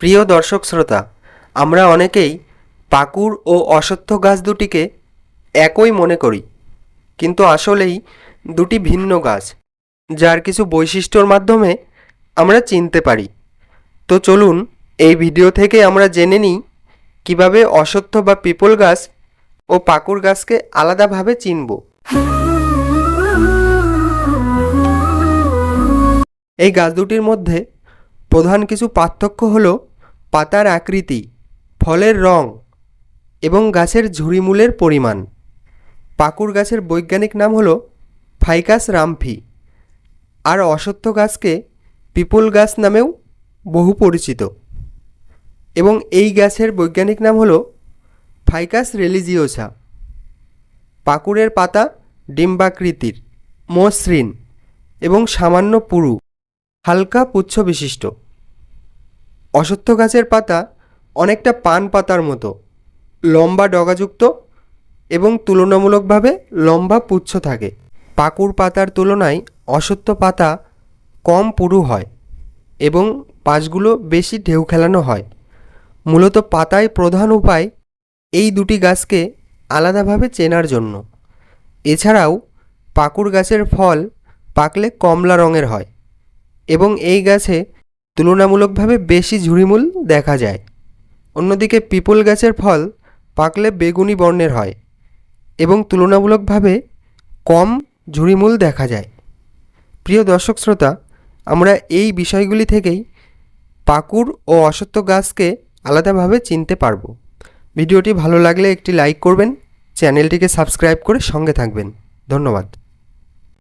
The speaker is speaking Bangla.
প্রিয় দর্শক শ্রোতা, আমরা অনেকেই পাকুড় ও অশ্বত্থ গাছ দুটিকে একই মনে করি, কিন্তু আসলেই দুটি ভিন্ন গাছ, যার কিছু বৈশিষ্ট্যর মাধ্যমে আমরা চিনতে পারি। তো চলুন এই ভিডিও থেকে আমরা জেনে নিই কীভাবে অশ্বত্থ বা পিপল গাছ ও পাকুড় গাছকে আলাদাভাবে চিনব। এই গাছ দুটির মধ্যে প্রধান কিছু পার্থক্য হল পাতার আকৃতি, ফলের রং এবং গাছের ঝুড়িমূলের পরিমাণ। পাকুড় গাছের বৈজ্ঞানিক নাম হল ফাইকাস রামফি। আর অশ্বত্থ গাছকে পিপল গাছ নামেও বহু পরিচিত। এবং এই গাছের বৈজ্ঞানিক নাম হল ফাইকাস রেলিজিওসা পাকুড়ের পাতা ডিম্বাকৃতির, মসৃণ এবং সামান্য পুরু। হালকা পুচ্ছ বিশিষ্ট। অশ্বত্থ গাছের পাতা অনেকটা পান পাতার মতো, লম্বা ডগাযুক্ত এবং তুলনামূলকভাবে লম্বা পুচ্ছ থাকে। পাকুর পাতার তুলনায় অশ্বত্থ পাতা কম পুরু হয় এবং পাশগুলো বেশি ঢেউ খেলানো হয়। মূলত পাতায় প্রধান উপায় এই দুটি গাছকে আলাদাভাবে চেনার জন্য। এছাড়াও পাকুর গাছের ফল পাকলে কমলা রঙের হয়। এবং এই গাছে তুলনামূলকভাবে বেশি ঝুড়িমূল দেখা যায়। অন্যদিকে পিপল গাছের ফল পাকলে বেগুনি বর্ণের হয় এবং তুলনামূলকভাবে কম ঝুড়িমূল দেখা যায়। প্রিয় দর্শক শ্রোতা, আমরা এই বিষয়গুলি থেকেই পাকুড় ও অসত্য গাছকে আলাদাভাবে চিনতে পারব। ভিডিওটি ভালো লাগলে একটি লাইক করবেন, চ্যানেলটিকে সাবস্ক্রাইব করে সঙ্গে থাকবেন। ধন্যবাদ।